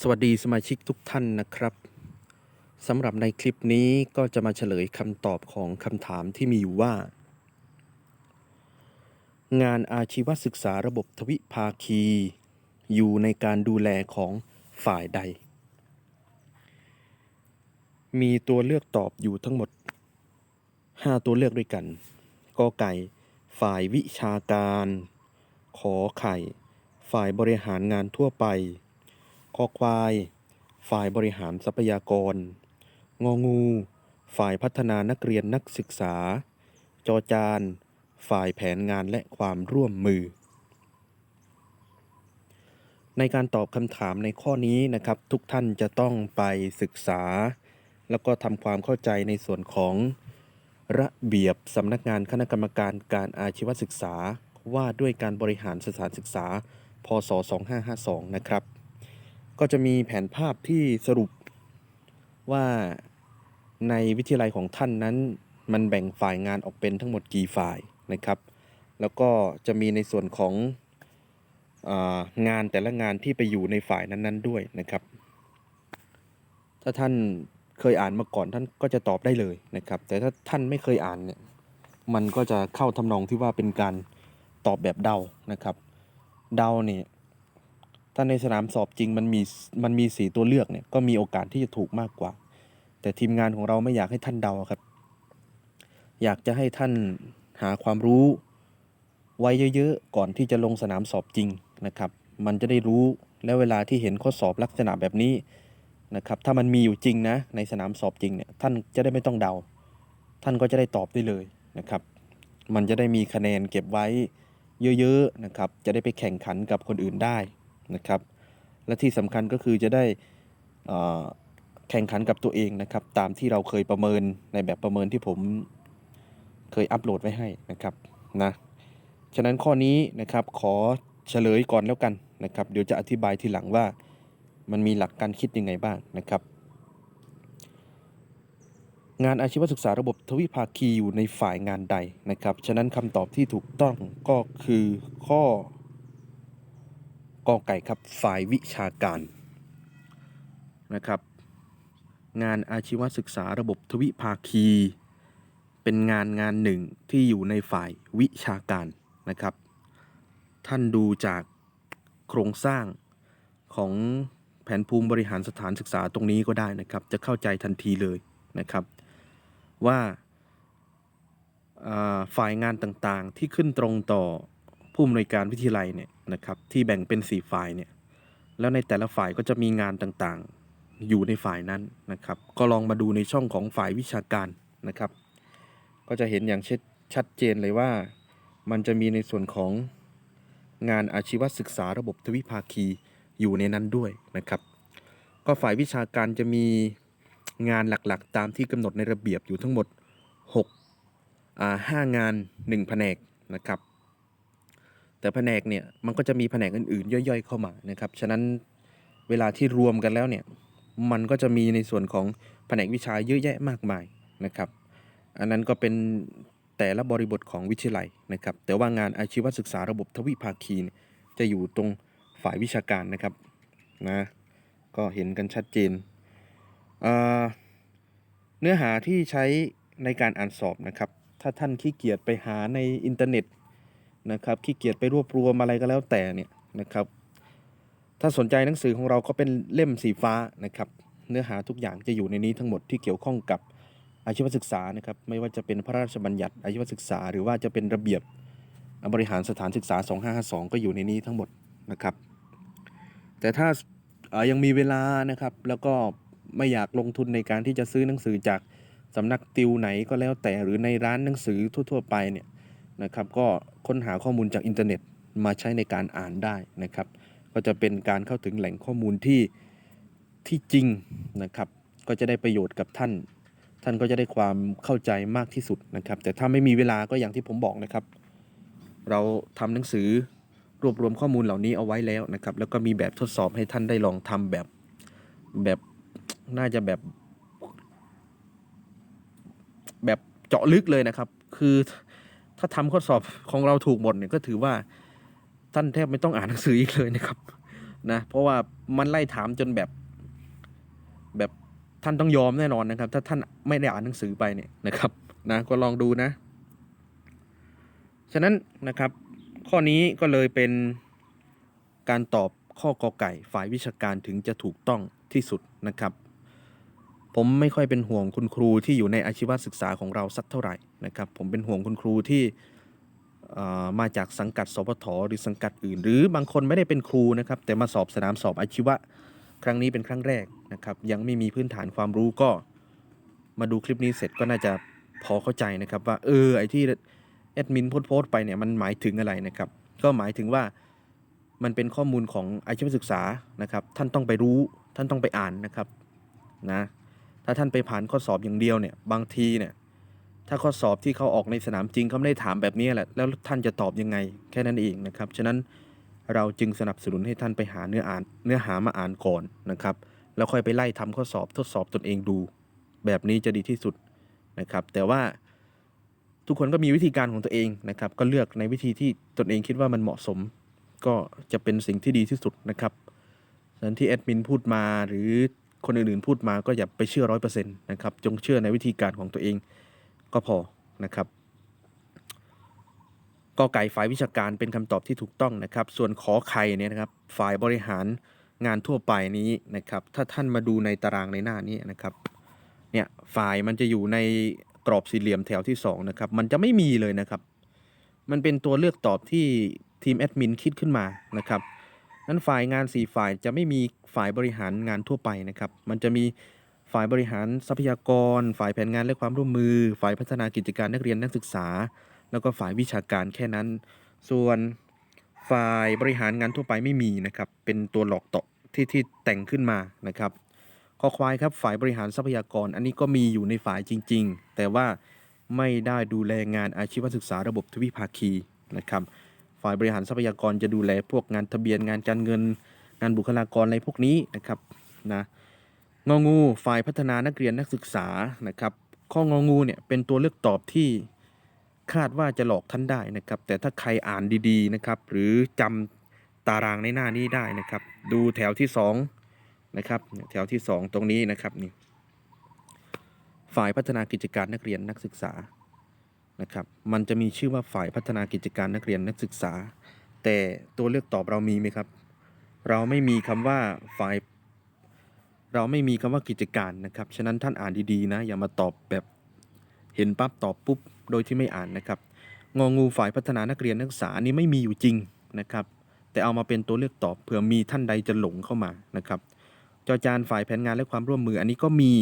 สวัสดีสมาชิกทุกท่านนะครับสำหรับในคลิปนี้ก็จะมาเฉลยคำตอบของคำถามที่มีอยู่ว่า งานอาชีวศึกษาระบบทวิภาคี อยู่ในการดูแลของฝ่ายใด มีตัวเลือกตอบอยู่ทั้งหมด 5 ตัวเลือกด้วยกันกอไก่ ฝ่ายวิชาการ ขอไข่ ฝ่ายบริหารงานทั่วไป คอควาย ฝ่ายบริหารทรัพยากร งองู ฝ่ายพัฒนานักเรียนนักศึกษา จอจาน ฝ่ายแผนงานและความร่วมมือ ในการตอบคำถามในข้อนี้นะครับ ทุกท่านจะต้องไปศึกษา แล้วก็ทำความเข้าใจในส่วนของระเบียบสำนักงานคณะกรรมการการอาชีวศึกษาว่าด้วยการบริหารสถานศึกษา พศ 2552 นะครับ ก็จะมีแผนภาพที่สรุปว่าในวิทยาลัยของท่านนั้น มันแบ่งฝ่ายงานออกเป็นทั้งหมดกี่ฝ่ายนะครับ แล้วก็จะมีในส่วนขององานแต่ละงานที่ไปอยู่ในฝ่ายนั้น ๆ ด้วยนะครับ ถ้าท่านเคยอ่านมาก่อนท่านก็จะตอบได้เลยนะครับ แต่ถ้าท่านไม่เคยอ่านเนี่ยมันก็จะเข้าทำนองที่ว่าเป็นการตอบแบบเดานะครับ เดาเนี่ย ถ้าในสนามสอบจริงมันมีมันมีสีตัวเลือกเนี่ยก็มีโอกาสที่จะถูกมากกว่า แต่ทีมงานของเราไม่อยากให้ท่านเดาครับ อยากจะให้ท่านหาความรู้ไว้เยอะๆก่อนที่จะลงสนามสอบจริงนะครับ มันจะได้รู้แล้วเวลาที่เห็นข้อสอบลักษณะแบบนี้นะครับ ถ้ามันมีอยู่จริงนะในสนามสอบจริงเนี่ยท่านจะได้ไม่ต้องเดา ท่านก็จะได้ตอบได้เลยนะครับ มันจะได้มีคะแนนเก็บไว้เยอะๆนะครับ จะได้ไปแข่งขันกับคนอื่นได้ นะครับ และที่สำคัญก็คือจะได้แข่งขันกับตัวเองนะครับ ตามที่เราเคยประเมินในแบบประเมินที่ผมเคยอัปโหลดไว้ให้นะครับนะฉะนั้นข้อนี้นะครับขอเฉลยก่อนแล้วกันนะครับ เดี๋ยวจะอธิบายทีหลังว่ามันมีหลักการคิดยังไงบ้างนะครับ งานอาชีวศึกษาระบบทวิภาคีอยู่ในฝ่ายงานใดนะครับ ฉะนั้นคำตอบที่ถูกต้องก็คือข้อ กอไก่ครับฝ่ายวิชาการนะครับ งานอาชีวศึกษาระบบทวิภาคี เป็นงานงานหนึ่งที่อยู่ในฝ่ายวิชาการนะครับ ท่านดูจากโครงสร้างของแผนภูมิบริหารสถานศึกษาตรงนี้ก็ได้นะครับ จะเข้าใจทันทีเลยนะครับ ว่าอ่าฝ่ายงานต่างๆที่ขึ้นตรงต่อ ผู้อำนวยการวิทยาลัยเนี่ยนะครับที่แบ่งเป็น 4 ฝ่ายเนี่ยแล้วในแต่ละฝ่ายก็จะมีงานต่างๆ อยู่ในฝ่ายนั้นนะครับ ก็ลองมาดูในช่องของฝ่ายวิชาการนะครับ ก็จะเห็นอย่างชัดชัดเจนเลยว่า มันจะมีในส่วนของงานอาชีวศึกษาระบบทวิภาคีอยู่ในนั้นด้วยนะครับ ก็ฝ่ายวิชาการจะมีงานหลักๆ ตามที่กำหนดในระเบียบอยู่ทั้งหมด6อ่า5งาน 1 แผนกนะครับ แต่แผนกเนี่ยมันก็จะมีแผนกอื่นๆ ย่อยๆ เข้ามานะครับ ฉะนั้นเวลาที่รวมกันแล้วเนี่ยมันก็จะมีในส่วนของแผนกวิชาเยอะแยะมากมายนะครับ อันนั้นก็เป็นแต่ละบริบทของวิทยาลัยนะครับ แต่ว่างานอาชีวศึกษาระบบทวิภาคีจะอยู่ตรงฝ่ายวิชาการนะครับนะก็เห็นกันชัดเจนเเนื้อหาที่ใช้ในการอ่านสอบนะครับ ถ้าท่านขี้เกียจไปหาในอินเทอร์เน็ต นะครับขี้เกียจไปรวบรวมอะไรก็แล้วแต่เนี่ยนะครับถ้าสนใจหนังสือของเราก็เป็นเล่มสีฟ้านะครับเนื้อหาทุกอย่างจะอยู่ในนี้ทั้งหมดที่เกี่ยวข้องกับอาชีวศึกษานะครับไม่ว่าจะเป็นพระราชบัญญัติอาชีวศึกษา หรือว่าจะเป็นระเบียบบริหารสถานศึกษา 2552 ก็อยู่ในนี้ทั้งหมดนะครับ แต่ถ้ายังมีเวลานะครับแล้วก็ไม่อยากลงทุนในการที่จะซื้อหนังสือจากสำนักติวไหนก็แล้วแต่หรือในร้านหนังสือทั่ว ๆ ไปเนี่ย นะครับก็ค้นหาข้อมูลจากอินเทอร์เน็ตมาใช้ในการอ่านได้นะครับ ก็จะเป็นการเข้าถึงแหล่งข้อมูลที่ที่จริงนะครับ ก็จะได้ประโยชน์กับท่าน ท่านก็จะได้ความเข้าใจมากที่สุดนะครับ แต่ถ้าไม่มีเวลาก็อย่างที่ผมบอกนะครับ เราทำหนังสือรวบรวมข้อมูลเหล่านี้เอาไว้แล้วนะครับ แล้วก็มีแบบทดสอบให้ท่านได้ลองทำแบบแบบน่าจะแบบ แบบเจาะลึกเลยนะครับ คือ ถ้าทำข้อสอบของเราถูกหมดเนี่ยก็ถือว่าท่านแทบไม่ต้องอ่านหนังสืออีกเลยนะครับนะเพราะว่ามันไล่ถามจนแบบแบบท่านต้องยอมแน่นอนนะครับ ถ้าท่านไม่ได้อ่านหนังสือไปเนี่ยนะครับนะก็ลองดูนะ ฉะนั้นนะครับ ข้อนี้ก็เลยเป็นการตอบข้อกอไก่ฝ่ายวิชาการถึงจะถูกต้องที่สุดนะครับ ผมไม่ค่อยเป็นห่วงคุณครูที่อยู่ในอาชีวศึกษาของเราสักเท่าไหร่นะครับ ผมเป็นห่วงคุณครูที่มาจากสังกัด สพทหรือสังกัดอื่น หรือบางคนไม่ได้เป็นครูนะครับ แต่มาสอบสนามสอบอาชีวะ ครั้งนี้เป็นครั้งแรกนะครับ ยังไม่มีพื้นฐานความรู้ก็ มาดูคลิปนี้เสร็จก็น่าจะพอเข้าใจนะครับ ว่าเออไอที่แอดมินโพสต์โพสต์ไปเนี่ยมันหมายถึงอะไรนะครับ ก็หมายถึงว่ามันเป็นข้อมูลของอาชีวศึกษานะครับ ท่านต้องไปรู้ท่านต้องไปอ่านนะครับนะ ถ้าท่านไปผ่านข้อสอบอย่างเดียวเนี่ยบางทีเนี่ยถ้าข้อสอบที่เขาออกในสนามจริงเขาไม่ได้ถามแบบนี้แหละแล้วท่านจะตอบยังไงแค่นั้นเองนะครับฉะนั้นเราจึงสนับสนุนให้ท่านไปหาเนื้ออ่านเนื้อหามาอ่านก่อนนะครับแล้วค่อยไปไล่ทำข้อสอบทดสอบตนเองดู แบบนี้จะดีที่สุดนะครับ แต่ว่าทุกคนก็มีวิธีการของตัวเองนะครับ ก็เลือกในวิธีที่ตนเองคิดว่ามันเหมาะสม ก็จะเป็นสิ่งที่ดีที่สุดนะครับฉะนั้นที่แอดมินพูดมาหรือ คนอื่นๆพูดมาก็อย่าไปเชื่อร้อยเปอร์เซ็นต์นะครับ จงเชื่อในวิธีการของตัวเองก็พอนะครับกอไก่ฝ่ายวิชาการเป็นคำตอบที่ถูกต้องนะครับ ส่วนขอไข่เนี่ยนะครับ ฝ่ายบริหารงานทั่วไปนี้นะครับ ถ้าท่านมาดูในตารางในหน้านี้นะครับ เนี่ยฝ่ายมันจะอยู่ในกรอบสี่เหลี่ยมแถวที่สองนะครับ มันจะไม่มีเลยนะครับ มันเป็นตัวเลือกตอบที่ทีมแอดมินคิดขึ้นมานะครับ นั้นฝ่ายงาน 4 ฝ่ายจะไม่มีฝ่ายบริหารงานทั่วไปนะครับ มันจะมีฝ่ายบริหารทรัพยากร ฝ่ายแผนงานและความร่วมมือ ฝ่ายพัฒนากิจการนักเรียนนักศึกษา แล้วก็ฝ่ายวิชาการแค่นั้น ส่วนฝ่ายบริหารงานทั่วไปไม่มีนะครับ เป็นตัวหลอกตอกที่ที่แต่งขึ้นมานะครับคอควายครับฝ่ายบริหารทรัพยากร อันนี้ก็มีอยู่ในฝ่ายจริง ๆ แต่ว่าไม่ได้ดูแลงานอาชีวศึกษาระบบทวิภาคีนะครับ ฝ่ายบริหารทรัพยากรจะดูแลพวกงานทะเบียนงานการเงิน งานบุคลากรอะไรพวกนี้นะครับนะงองูฝ่ายพัฒนานักเรียนนักศึกษานะครับ ข้ององูเนี่ยเป็นตัวเลือกตอบที่คาดว่าจะหลอกท่านได้นะครับ แต่ถ้าใครอ่านดีๆนะครับ หรือจำตารางในหน้านี้ได้นะครับ ดูแถวที่สองนะครับแถวที่สองตรงนี้นะครับนี่ฝ่ายพัฒนากิจการนักเรียนนักศึกษา นะครับมันจะมีชื่อว่าฝ่ายพัฒนากิจการนักเรียนนักศึกษา แต่ตัวเลือกตอบเรามีไหมครับ เราไม่มีคำว่าฝ่าย เราไม่มีคำว่ากิจการนะครับฉะนั้นท่านอ่านดีๆนะอย่ามาตอบแบบเห็นปั๊บตอบปุ๊บโดยที่ไม่อ่านนะครับงองูฝ่ายพัฒนานักเรียนนักศึกษาอันนี้ไม่มีอยู่จริงนะครับแต่เอามาเป็นตัวเลือกตอบเผื่อมีท่านใดจะหลงเข้ามานะครับจอจานฝ่ายแผนงานและความร่วมมืออันนี้ก็มี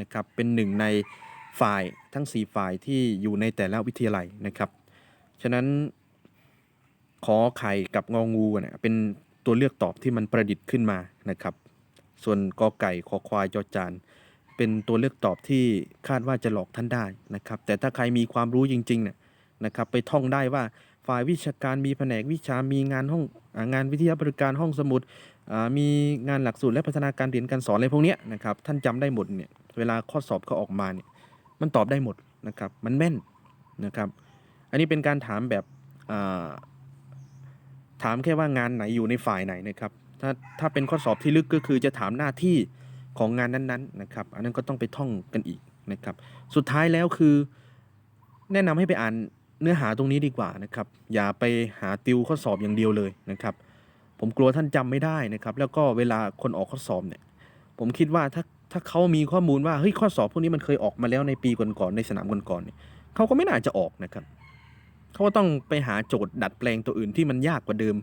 นะครับเป็นหนึ่งใน ฝ่ายทั้ง 4 ฝ่ายที่อยู่ในแต่ละวิทยาลัยนะครับ ฉะนั้นขอไข่กับงองูเนี่ยเป็นตัวเลือกตอบที่มันประดิษฐ์ขึ้นมานะครับ ส่วนกอไก่ขอควายจอจานเป็นตัวเลือกตอบที่คาดว่าจะหลอกท่านได้นะครับ แต่ถ้าใครมีความรู้จริงๆเนี่ยนะครับ ไปท่องได้ว่าฝ่ายวิชาการมีแผนกวิชา มีงานห้องงานวิทยาบริการห้องสมุดมีงานหลักสูตรและพัฒนาการเรียนการสอนอะไรพวกนี้นะครับ ท่านจำได้หมดเนี่ย เวลาข้อสอบเขาออกมาเนี่ย มันตอบได้หมดนะครับ มันแม่นนะครับ อันนี้เป็นการถามแบบถามแค่ว่างานไหนอยู่ในฝ่ายไหนนะครับ ถ้าถ้าเป็นข้อสอบที่ลึกก็คือจะถามหน้าที่ของงานนั้นๆนะครับ อันนั้นก็ต้องไปท่องกันอีกนะครับ สุดท้ายแล้วคือแนะนำให้ไปอ่านเนื้อหาตรงนี้ดีกว่านะครับ อย่าไปหาติวข้อสอบอย่างเดียวเลยนะครับ ผมกลัวท่านจำไม่ได้นะครับ แล้วก็เวลาคนออกข้อสอบเนี่ย ผมคิดว่าถ้า ถ้าเขามีข้อมูลว่าเฮ้ยข้อสอบพวกนี้มันเคยออกมาแล้วในปีก่อนๆในสนามก่อนๆเนี่ยเขาก็ไม่น่าจะออกนะครับเขาก็ต้องไปหาโจทย์ดัดแปลงตัวอื่นที่มันยากกว่าเดิม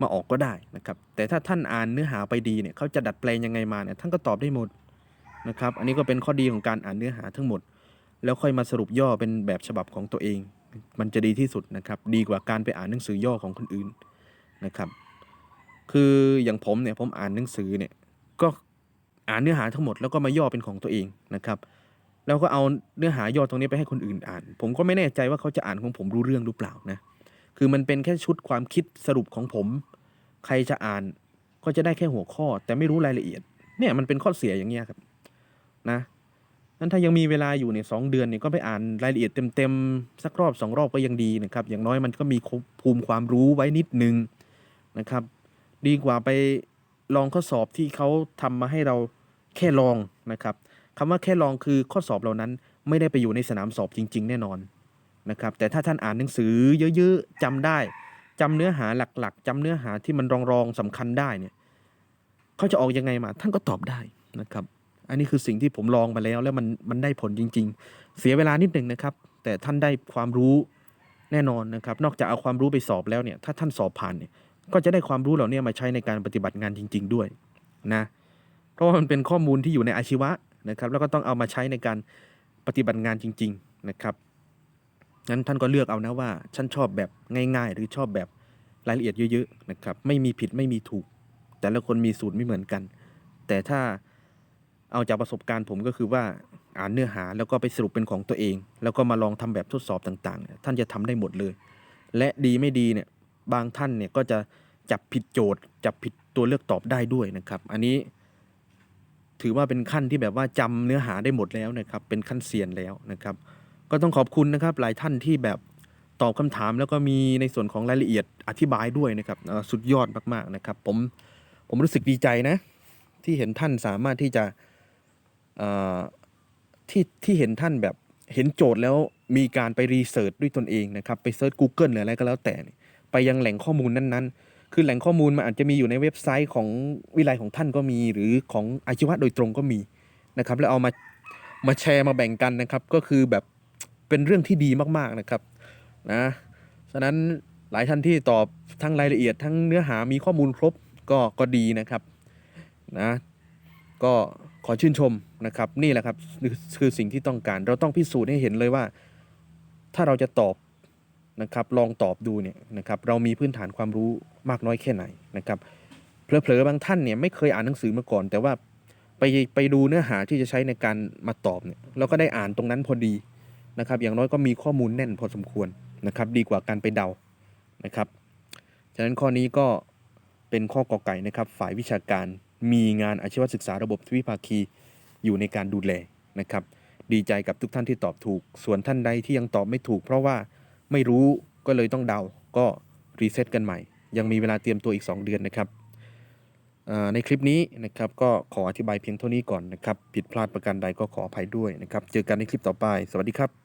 มาออกก็ได้นะครับ แต่ถ้าท่านอ่านเนื้อหาไปดีเนี่ยเขาจะดัดแปลงยังไงมาเนี่ยท่านก็ตอบได้หมดนะครับ อันนี้ก็เป็นข้อดีของการอ่านเนื้อหาทั้งหมด แล้วค่อยมาสรุปย่อเป็นแบบฉบับของตัวเอง มันจะดีที่สุดนะครับ ดีกว่าการไปอ่านหนังสือย่อของคนอื่นนะครับ คืออย่างผมเนี่ยผมอ่านหนังสือเนี่ย อ่านเนื้อหาทั้งหมดแล้วก็มาย่อเป็นของตัวเองนะครับ แล้วก็เอาเนื้อหาย่อตรงนี้ไปให้คนอื่นอ่าน ผมก็ไม่แน่ใจว่าเขาจะอ่านของผมรู้เรื่องหรือเปล่านะคือมันเป็นแค่ชุดความคิดสรุปของผม ใครจะอ่านก็จะได้แค่หัวข้อ แต่ไม่รู้รายละเอียด เนี่ยมันเป็นข้อเสียอย่างเงี้ยครับนะนั้นถ้ายังมีเวลาอยู่เนี่ยสองเดือนเนี่ยก็ไปอ่านรายละเอียดเต็มๆสักรอบสองรอบก็ยังดีนะครับ อย่างน้อยมันก็มีภูมิความรู้ไว้นิดนึงนะครับ ดีกว่าไป ลองข้อสอบที่เขาทำมาให้เราแค่ลองนะครับคำว่าแค่ลองคือข้อสอบเหล่านั้น ไม่ได้ไปอยู่ในสนามสอบจริง ๆ แน่นอนนะครับแต่ถ้าท่านอ่านหนังสือเยอะๆจำได้จำเนื้อหาหลักๆจำเนื้อหาที่มันรองๆสำคัญได้เนี่ยเขาจะออกยังไงมา ท่านก็ตอบได้นะครับ อันนี้คือสิ่งที่ผมลองมาแล้วแล้วมันมันได้ผลจริง ๆ เสียเวลานิดหนึ่งนะครับ แต่ท่านได้ความรู้แน่นอนนะครับ นอกจากเอาความรู้ไปสอบแล้วเนี่ย ถ้าท่านสอบผ่านเนี่ย ก็จะได้ความรู้เหล่านี้มาใช้ในการปฏิบัติงานจริง ๆ ด้วยนะเพราะว่ามันเป็นข้อมูลที่อยู่ในอาชีวะนะครับ แล้วก็ต้องเอามาใช้ในการปฏิบัติงานจริง ๆนะครับงั้นท่านก็เลือกเอานะว่าฉันชอบแบบง่าย ๆ หรือชอบแบบรายละเอียดเยอะๆนะครับไม่มีผิดไม่มีถูก แต่ละคนมีสูตรไม่เหมือนกัน แต่ถ้าเอาจากประสบการณ์ผมก็คือว่าอ่านเนื้อหาแล้วก็ไปสรุปเป็นของตัวเอง แล้วก็มาลองทำแบบทดสอบต่างๆ ท่านจะทำได้หมดเลย และดีไม่ดีเนี่ย บางท่านเนี่ยก็จะจับผิดโจทย์ จับผิดตัวเลือกตอบได้ด้วยนะครับ อันนี้ถือว่าเป็นขั้นที่แบบว่าจำเนื้อหาได้หมดแล้วนะครับ เป็นขั้นเซียนแล้วนะครับ ก็ต้องขอบคุณนะครับหลายท่านที่แบบตอบคำถามแล้วก็มีในส่วนของรายละเอียดอธิบายด้วยนะครับสุดยอดมากๆนะครับ ผมผมรู้สึกดีใจนะ ที่เห็นท่านสามารถที่จะที่ที่เห็นท่านแบบเห็นโจทย์แล้วมีการไปรีเสิร์ชด้วยตนเองนะครับ ไปเซิร์ช Google หรืออะไรก็แล้วแต่เนี่ย ไปยังแหล่งข้อมูลนั้นๆ คือแหล่งข้อมูลมันอาจจะมีอยู่ในเว็บไซต์ของวิไลของท่านก็มี หรือของอาชีวะโดยตรงก็มีนะครับ แล้วเอามามาแชร์มาแบ่งกันนะครับ ก็คือแบบเป็นเรื่องที่ดีมากๆนะครับนะฉะนั้นหลายท่านที่ตอบทั้งรายละเอียดทั้งเนื้อหามีข้อมูลครบก็ก็ดีนะครับนะก็ขอชื่นชมนะครับ นี่แหละครับคือคือสิ่งที่ต้องการ เราต้องพิสูจน์ให้เห็นเลยว่า ถ้าเราจะตอบ นะครับลองตอบดูเนี่ยนะครับเรามีพื้นฐานความรู้มากน้อยแค่ไหนนะครับเผลอๆบางท่านเนี่ยไม่เคยอ่านหนังสือมาก่อน แต่ว่าไปไปดูเนื้อหาที่จะใช้ในการมาตอบเนี่ยเราก็ได้อ่านตรงนั้นพอดีนะครับอย่างน้อยก็มีข้อมูลแน่นพอสมควรนะครับดีกว่าการไปเดานะครับฉะนั้นข้อนี้ก็เป็นข้อกอไก่นะครับฝ่ายวิชาการมีงานอาชีวศึกษาระบบทวิภาคีอยู่ในการดูแลนะครับดีใจกับทุกท่านที่ตอบถูก ส่วนท่านใดที่ยังตอบไม่ถูก เพราะว่า ไม่รู้ก็เลยต้องเดา ก็รีเซ็ตกันใหม่ ยังมีเวลาเตรียมตัวอีก 2 เดือนนะครับอ่าในคลิปนี้นะครับก็ขออธิบายเพียงเท่านี้ก่อนนะครับ ผิดพลาดประการใดก็ขออภัยด้วยนะครับ เจอกันในคลิปต่อไป สวัสดีครับ